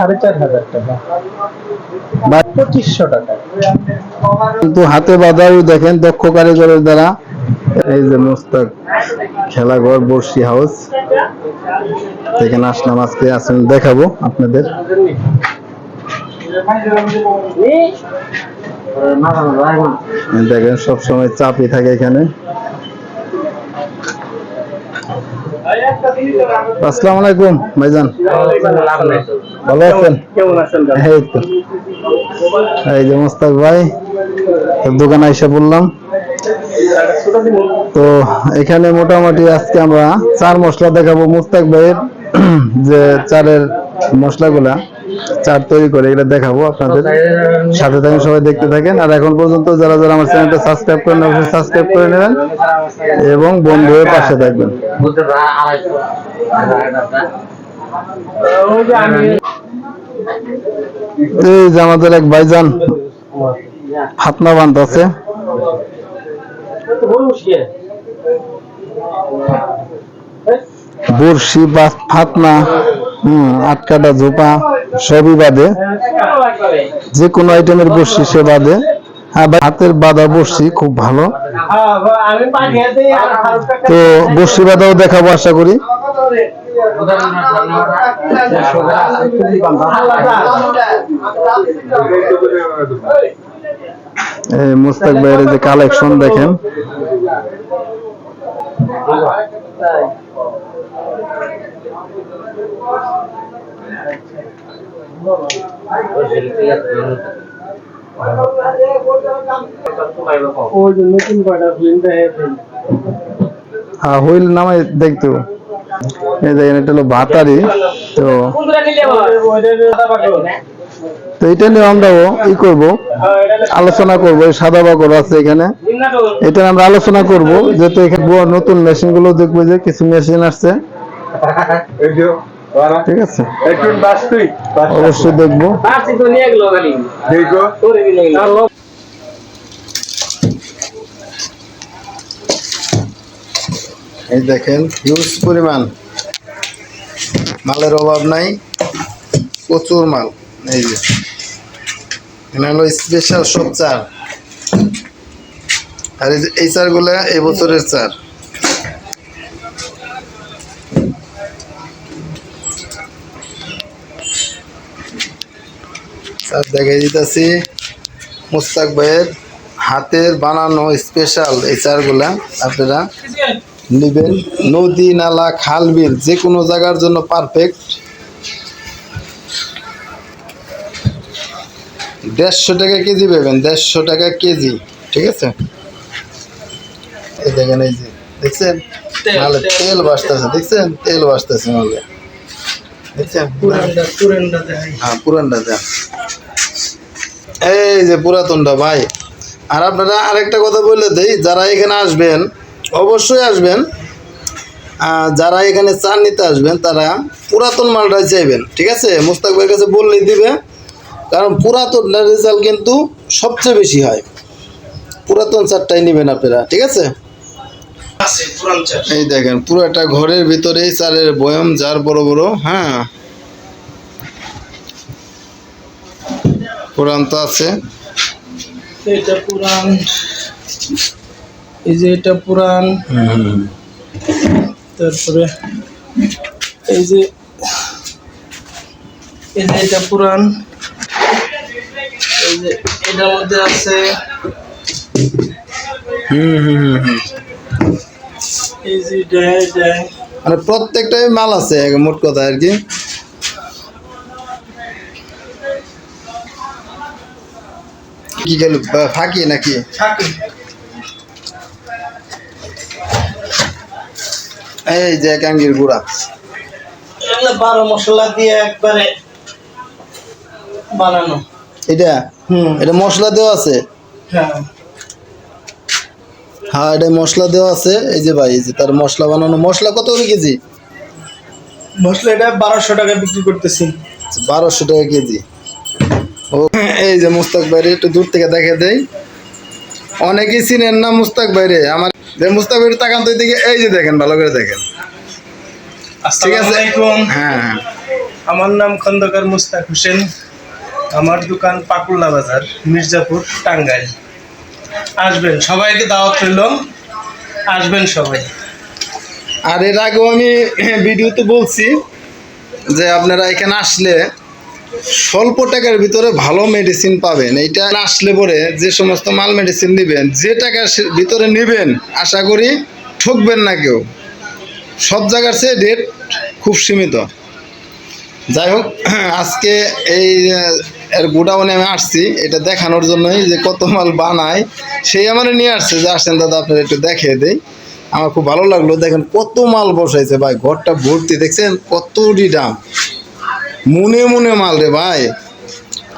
সাড়ে চার হাজার টাকা। বা- পঁচিশশো টাকা। কিন্তু হাতে বাঁধাও দেখেন দক্ষ কারিগরের দ্বারা। এই যে মোস্তাক খেলাঘর বর্ষি হাউস। এখানে আসলাম আজকে আসেন দেখাবো আপনাদের। এই দেখেন সবসময় চাপই থাকে এখানে। আসসালামু আলাইকুম ভাইজান। ভালো আছেন? এই তো। এই যে মোস্তাক ভাই দোকানে এসে বললাম। তো এখানে মোটামুটি আজকে আমরা চার মশলা দেখাবো মুস্তাক ভাইয়ের যে চারের মশলাগুলা চার তৈরি করে এগুলো দেখাবো আপনাদের। সাথে থাকেন সবাই দেখতে থাকেন। আর এখন পর্যন্ত যারা যারা আমার চ্যানেলটা সাবস্ক্রাইব করেন অবশ্যই সাবস্ক্রাইব করে নেবেন। এবং বন্ধু হয়ে পাশে থাকবেন। এই যে আমাদের এক ভাইজান বান্ধ আছে। বড়শি বা ফাতনা, হম, আটকাটা ঝোপা, সবই বাদে যে কোনো আইটেমের বড়শি সে বাদে হ্যাঁ হাতের বাঁধা বড়শি খুব ভালো। তো বড়শি বাঁধাও দেখাবো আশা করি। মুস্তাক ভাইয়ের যে কালেকশন দেখেন। হ্যাঁ হুইল নামে দেখতো এই দেখেন এটা হলো ভাতারি তো তো এটা নিয়ে আমরাও ই করব আলোচনা করব সাদা বাকর আছে এখানে। এটা আমরা আলোচনা করব যেহেতু এখানে বড় নতুন মেশিনগুলো দেখব যে কিছু মেশিন আসছে। ঠিক আছে? অবশ্যই দেখব। এই দেখেন হিউজ পরিমাণ। মালের অভাব নাই, প্রচুর মাল। এই যে এখানে হলো স্পেশাল সব চার। আর এই চারগুলা এই বছরের চার। চার দেখাই দিতেছি। মুস্তাক ভাইয়ের হাতের বানানো স্পেশাল এই চারগুলা, আপনারা নিবেন। নদী নালা খাল বিল যে কোনো জায়গার জন্য পারফেক্ট দেড়শো টাকা কেজি পাবেন দেড়শো টাকা কেজি ঠিক আছে? এই দেখেন এই যে দেখছেন? নাহলে তেল। বাসতেছে দেখছেন? তেল বাসতেছে নাহলে দেখছেন? হ্যাঁ পুরানটা দেন। এই যে পুরাতনটা ভাই। আর আপনারা আরেকটা কথা বলে দেই যারা এখানে আসবেন অবশ্যই আসবেন। যারা এখানে চান নিতে আসবেন তারা পুরাতন মালটাই চাইবেন ঠিক আছে? মুস্তাক ভাইয়ের কাছে বললেই দিবে কারণ পুরাতন রেজাল্ট কিন্তু সবচেয়ে বেশি হয়। পুরাতন চারটাই নেবেন আপনারা ঠিক আছে? এই দেখেন পুরোটা ঘরের ভিতরেই চারের বয়ম যার বড় বড় হ্যাঁ? পুরান তো আছে। এটা পুরান। এই যে এটা পুরান। তারপরে এই যে এই যে এটা পুরান। এই যে এটার মধ্যে আছে হুম হুম হুম হুম। এই যে এটা এটা। মানে প্রত্যেকটাই মাল আছে মোট কথা আর কি। কি গেল ফাঁকি নাকি? থাকে এই যে গুড়া। বারো মশলা দিয়ে একবারে বানানো। এটা? হুম। এটা মশলা দেওয়া আছে? হ্যাঁ। হ্যাঁ এটা মশলা দেওয়া আছে। এই যে ভাই এই যে তার মশলা বানানো। মশলা কত করে কেজি? মশলা এটা বারোশো টাকা বিক্রি করতেছি। বারোশো টাকা কেজি। ও এই যে মুস্তাক বাইরে একটু দূর থেকে দেখে দেই। অনেকেই চিনেন না মুস্তাক বাইরে আমার যে মুস্তাক বাইরে তাকান তো দিকে এই যে দেখেন ভালো করে দেখেন। ঠিক আছে? হ্যাঁ হ্যাঁ। আমার নাম খন্দকার মুস্তাক হোসেন। আমার দোকান পাকুল্লা বাজার মির্জাপুর টাঙ্গাইল। আসবেন সবাইকে দাওয়াত রইল। আসবেন সবাই। আর এর আগেও আমি ভিডিওতে বলছি যে আপনারা এখানে আসলে স্বল্প টাকার ভিতরে ভালো মেডিসিন পাবেন। এইটা আসলে পরে যে সমস্ত মাল মেডিসিন নেবেন, যে টাকার ভিতরে নেবেন, আশা করি ঠকবেন না কেউ। সব জায়গার চেয়ে রেট খুব সীমিত। যাই হোক, আজকে এই এর গোডাউনে আমি আসছি, এটা দেখানোর জন্যই যে কত মাল বানায়, সেই আমার নিয়ে আসছে। যে আসেন দাদা, আপনার একটু দেখিয়ে দেই। আমার খুব ভালো লাগল, দেখেন কত মাল বসাইছে ভাই, ঘরটা ভর্তি, দেখছেন কতটি দাম। মনে মনে মাল রে ভাই।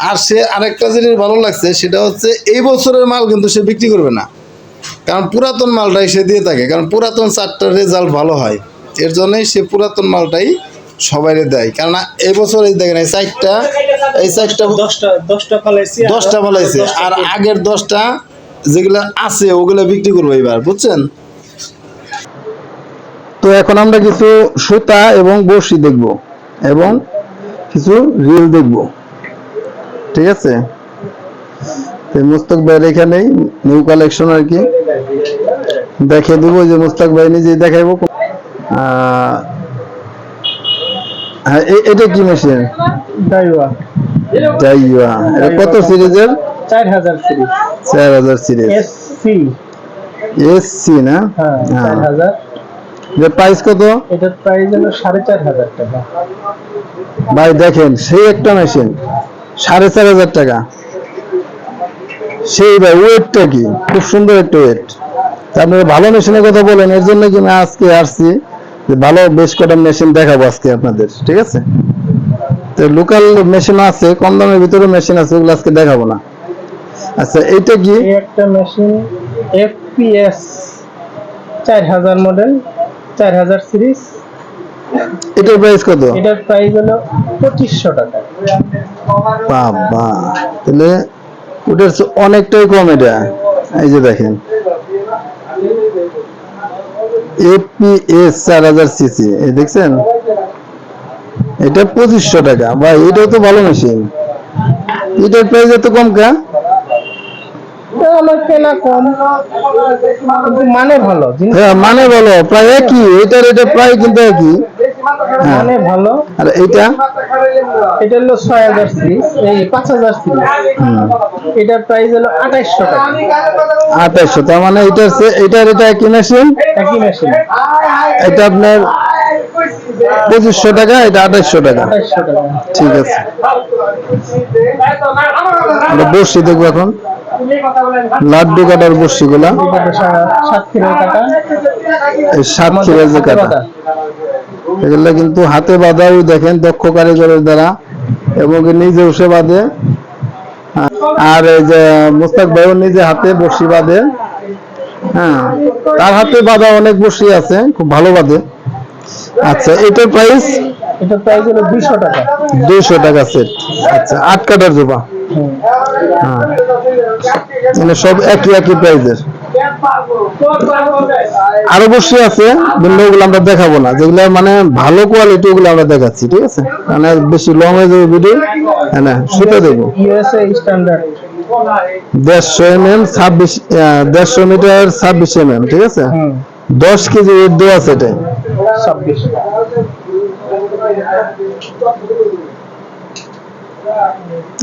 আর সে আরেকটা জিনিস ভালো লাগছে সেটা হচ্ছে এই বছরের মাল কিন্তু সে বিক্রি করবে না। কারণ পুরাতন মালটাই সে দিয়ে থাকে কারণ পুরাতন চারটার রেজাল্ট ভালো হয়। এর জন্যই সে পুরাতন মালটাই সবাই দেয়। কারণ এই বছর এই দেখেন এই চারটা এই চারটা দশটা দশটা ফালাইছি আর দশটা বলাইছে আর আগের দশটা যেগুলো আছে ওগুলো বিক্রি করব এবার বুঝছেন? তো এখন আমরা কিছু সুতা এবং বড়শি দেখব। এবং কিছু রিল দেখব। ঠিক আছে? মুস্তাক ভাইয়ের এখানেই নিউ কালেকশন আর কি। দেখে দেবো যে মুস্তাক ভাই নিজেই দেখাইবো। হ্যাঁ এটা কি মেশিন ডাইওয়া ডাইয়া এটা কত সিরিজের? চার হাজার সিরিজ। চার হাজার সিরিজ। এস সি এসসি না? হ্যাঁ। চার হাজার। যে প্রাইস কত? এটার প্রাইস হলো সাড়ে চার হাজার টাকা। ভাই দেখেন সেই একটা মেশিন সাড়ে চার হাজার টাকা। সেই ভাই ওয়েটটা কি? খুব সুন্দর একটা ওয়েট আপনারা ভালো মেশিনের কথা বলেন এর জন্য কি আমি আজকে আসছি যে ভালো বেশ কটা মেশিন দেখাবো আজকে আপনাদের ঠিক আছে? তো লোকাল মেশিন আছে কম দামের ভিতরে মেশিন আছে ওগুলো আজকে দেখাবো না। আচ্ছা এইটা কি? একটা মেশিন এফপিএস চার হাজার মডেল চার হাজার সিরিজ। এটার প্রাইস কত? এটার প্রাইস হলো পঁচিশশো টাকা। বাবা তাহলে ওটার অনেকটাই কম এটা। এই যে দেখেন। এপিএস চার হাজার সিসি এই দেখছেন? এটা পঁচিশশো টাকা। বা এটাও তো ভালো মেশিন এটার প্রাইস এত কম কা? আমার কেনা কম। মানে ভালো হ্যাঁ মানে বলো প্রায় একই এটার এটা প্রায় কিন্তু একই। হ্যাঁ। মানে ভালো। আর এইটা? এটা হলো ছয় হাজার সিরিজ এই পাঁচ হাজার সিরিজ এটার প্রাইস হলো আঠাইশশো টাকা। তার মানে এটার এটা একই মেশিন একই মেশিন এটা আপনার পঁচিশশো টাকা এটা আঠাশশো টাকা। আঠাইশশো টাকা। ঠিক আছে। বসছি দেখব এখন। লাড্ডু কাটার বসছি গুলা সাত যে কাটা। এগুলা কিন্তু হাতে বাঁধাও দেখেন দক্ষ কারিগরের দ্বারা এবং নিজে উসে বাঁধে। আর এই যে মুস্তাক ভাইও নিজে হাতে বসি বাঁধে। হ্যাঁ তার হাতে বাঁধা অনেক বসি আছে খুব ভালো বাঁধে। আচ্ছা এটার প্রাইস এটার প্রাইস হলো দুইশো টাকা। দুইশো টাকা সেট আচ্ছা আট কাটার। হ্যাঁ মানে সব একই একই প্রাইজের আরও বসে আছে কিন্তু ওগুলো আমরা দেখাবো না। যেগুলো মানে ভালো কোয়ালিটি ওগুলো আমরা দেখাচ্ছি ঠিক আছে? মানে বেশি লং হয়ে যাবে ভিডিও হ্যাঁ না সেটা দেবো। স্ট্যান্ডার্ড দেড়শো এম এম ছাব্বিশ দেড়শো মিটার ছাব্বিশ এম এম ঠিক আছে? দশ কেজি ওয়েট দেওয়া আছে এটাই ছাব্বিশ।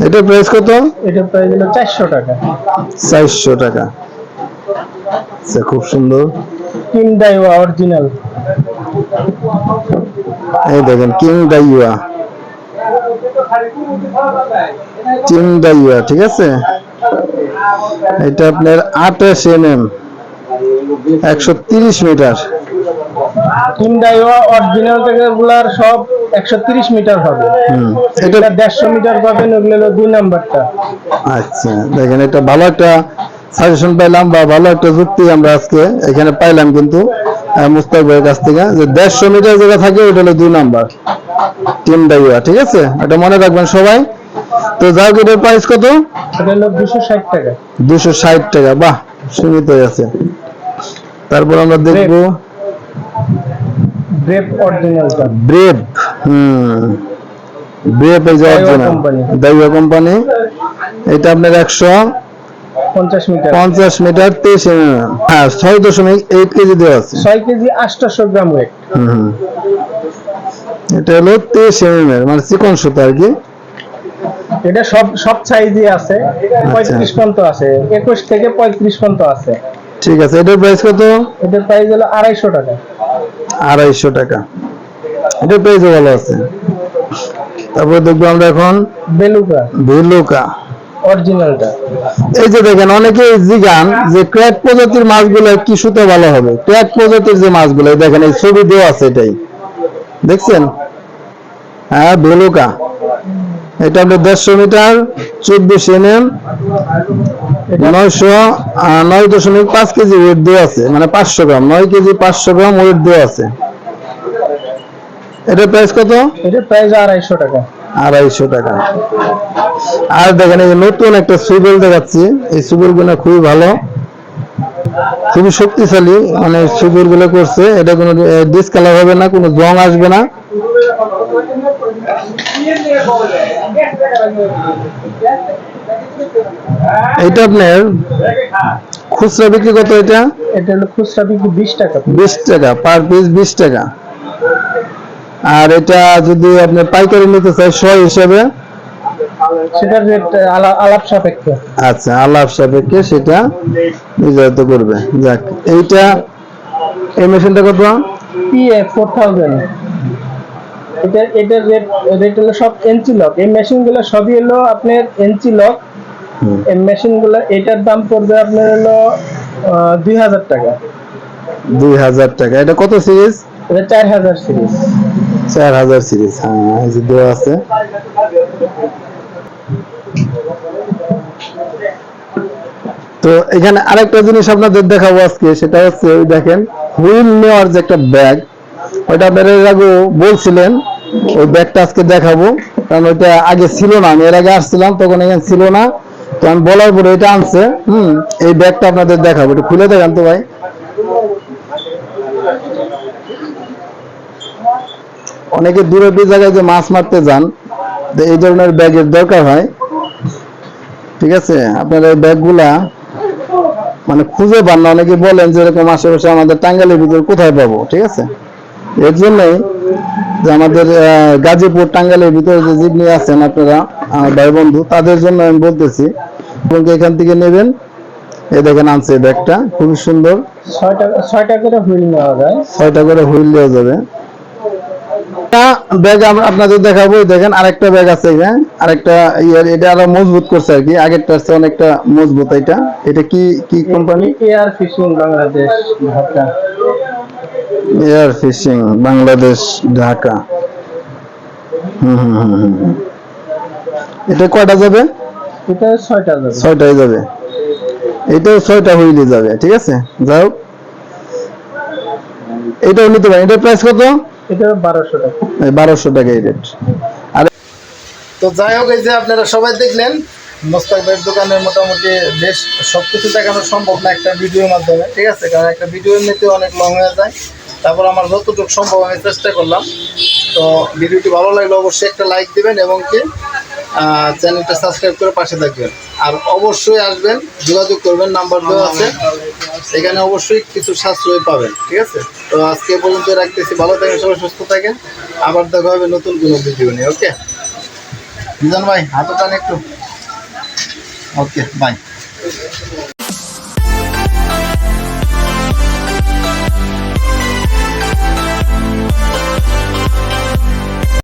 এটার প্রাইস কত? এটার প্রাইস হলো চারশো টাকা। চারশো টাকা। আচ্ছা খুব সুন্দর। তিন ডাইওয়া অরিজিনাল এই দেখেন কিং ডাইয়া কিং ডাইয়া ঠিক আছে? এটা আপনার আঠাশ এম এম একশো তিরিশ মিটার। অরিজিনাল থেকে গুলার সব একশো তিরিশ মিটার হবে। এটা দেড়শো মিটার পাবেন ওগুলো হলো দুই নাম্বারটা। আচ্ছা দেখেন এটা ভালো একটা সাজেশন পাইলাম বা ভালো একটা যুক্তি আমরা আজকে এখানে পাইলাম কিন্তু মুস্তাক ভাইয়ের কাছ থেকে। যে দেড়শো মিটার যেটা থাকে ওটা হলো দুই নাম্বার। ডাইয়া ঠিক আছে? এটা মনে রাখবেন সবাই। তো যাও এটার প্রাইস কত? এটা হলো দুশো ষাট টাকা। দুশো ষাট টাকা বাহ সীমিত আছে। তারপর আমরা দেখব ব্রেপ অরিজিনালটা ব্রেভ হুম। BFA original. কোম্পানি এটা আপনার একশো পঞ্চাশ মিটার। পঞ্চাশ মিটার তেইশ mm, হ্যাঁ ছয় দশমিক এইট কেজি দেওয়া আছে। ছয় কেজি আটশোশো গ্রাম ওয়েট হুম। এটা হলো তেইশ এম এর মানে চিকন সুতা আর কি। এটা সব সব সাইজই আছে। পঁয়ত্রিশ পর্যন্ত আছে। একুশ থেকে পঁয়ত্রিশ পর্যন্ত আছে। ঠিক আছে এটার প্রাইস কত? এটার প্রাইস হলো আড়াইশো টাকা। আড়াইশো টাকা। এটা প্রাইসও ভালো আছে। তারপরে দেখব আমরা এখন বেলুকা। বেলুকা। অরিজিনালটা। এই যে দেখেন অনেকে জিগান যে ক্র্যাক প্রজাতির মাছগুলো কি সুতে ভালো হবে? ক্র্যাক প্রজাতির যে মাছগুলো দেখেন এই ছবি দেওয়া আছে এটাই। দেখছেন? হ্যাঁ ভেলুকা এটা আপনার দেড়শো মিটার চব্বিশ এম এম নয়শো নয় দশমিক পাঁচ কেজি ওয়েট দেওয়া আছে মানে পাঁচশো গ্রাম নয় কেজি পাঁচশো গ্রাম ওয়েট দেওয়া আছে। এটার প্রাইস কত? এটার প্রাইস আড়াইশো টাকা। আড়াইশো টাকা। আর দেখেন এই নতুন একটা সুইবেল দেখাচ্ছি এই সুইবেলগুলো খুবই ভালো। খুবই শক্তিশালী মানে সুইবেলগুলো করছে এটা কোনো ডিসকালার হবে না কোনো জং আসবে না। এটা আপনার খুচরা বিক্রি কত এটা? এটা হলো খুচরা বিক্রি বিশ টাকা। বিশ টাকা পার পিস বিশ টাকা। আর এটা যদি আপনি পাইকারি নিতে চাই শ হিসেবে? সেটার রেট আলাপ সাপেক্ষে। আচ্ছা আলাপ সাপেক্ষে সেটা নির্ধারিত করবে। যাক এইটা এই মেশিনটা কত? পিএ ফোর থাউজেন্ড এটা এটার রেট রেট হলো সব এনচি লক এই মেশিনগুলো সবই হলো আপনার এনচি লক। এই মেশিনগুলো এটার দাম পড়বে আপনার হলো দুই হাজার টাকা। দুই হাজার টাকা। এটা কত সিরিজ এটা চার হাজার সিরিজ চার হাজার সিরিজ হ্যাঁ যে দেওয়া আছে। তো এখানে আরেকটা জিনিস আপনাদের দেখাবো আজকে সেটা হচ্ছে দেখেন হুইল নেওয়ার যে একটা ব্যাগ আপনারা এর আগে বলছিলেন ওই ব্যাগটা আজকে দেখাবো। কারণ ওইটা আগে ছিল না, আমি এর আগে আসছিলাম, তখন এখানে ছিল না। তো আমি বলার পরে এটা আনছে, হুম, এই ব্যাগটা আপনাদের দেখাবো, একটু খুলে দেখান তো ভাই। অনেকে দূরে দূর জায়গায় যে মাছ মারতে যান এই ধরনের ব্যাগের দরকার হয়। ঠিক আছে, আপনার এই ব্যাগগুলা মানে খুঁজে পান না, অনেকে বলেন যে এরকম আশেপাশে আমাদের টাঙ্গালের ভিতর কোথায় পাবো, ঠিক আছে? এর জন্যই যে আমাদের গাজীপুর টাঙ্গালের ভিতরে যে জীবনী আছেন আপনারা আমার ভাই বন্ধু তাদের জন্য আমি বলতেছি এবং এখান থেকে নেবেন। এই দেখেন আনছে ব্যাগটা খুবই সুন্দর। ছয় টাকা ছয় টাকা করে হুইল নেওয়া যায়। ছয়টা করে হুইল দেওয়া যাবে। ব্যাগ আপনাদের দেখাবো দেখেন আরেকটা ব্যাগ আছে এখানে আরেকটা ইয়ার এটা আরও মজবুত করছে আর কি আগেরটা আছে অনেকটা মজবুত এটা। এটা কি কি company air fishing Bangladesh Dhaka air fishing Bangladesh Dhaka হুম হুম হুম। এটা কয়টা যাবে? এটা ছয়টা যাবে। ছয়টাই যাবে। এটাও ছয়টা হুইলে যাবে ঠিক আছে? যাও। এটাও নিতে পারেন। এটার প্রাইস কত? এটা বারোশো টাকা। বারোশো টাকা এই রেট আর তো যাই হোক এই যে আপনারা সবাই দেখলেন মোস্তাক ভাইয়ের দোকানের মোটামুটি বেশ সবকিছু দেখানো সম্ভব না একটা ভিডিওর মাধ্যমে ঠিক আছে? কারণ একটা ভিডিও নিতে অনেক লং হয়ে যায়। তারপর আমার যতটুকু সম্ভব আমি চেষ্টা করলাম। তো ভিডিওটি ভালো লাগলে অবশ্যই একটা লাইক দিবেন এবং কি চ্যানেলটা সাবস্ক্রাইব করে পাশে থাকবেন। আর অবশ্যই আসবেন, যোগাযোগ করবেন, নাম্বার দেওয়া আছে। এখানে অবশ্যই কিছু সাশ্রয় পাবেন, ঠিক আছে? তো আজকে পর্যন্ত রাখতেছি। ভালো থাকেন, সবাই সুস্থ থাকেন। আবার দেখা হবে নতুন কোনো ভিডিও নিয়ে, ওকে? ভাই হাতে টান একটু। Okay bye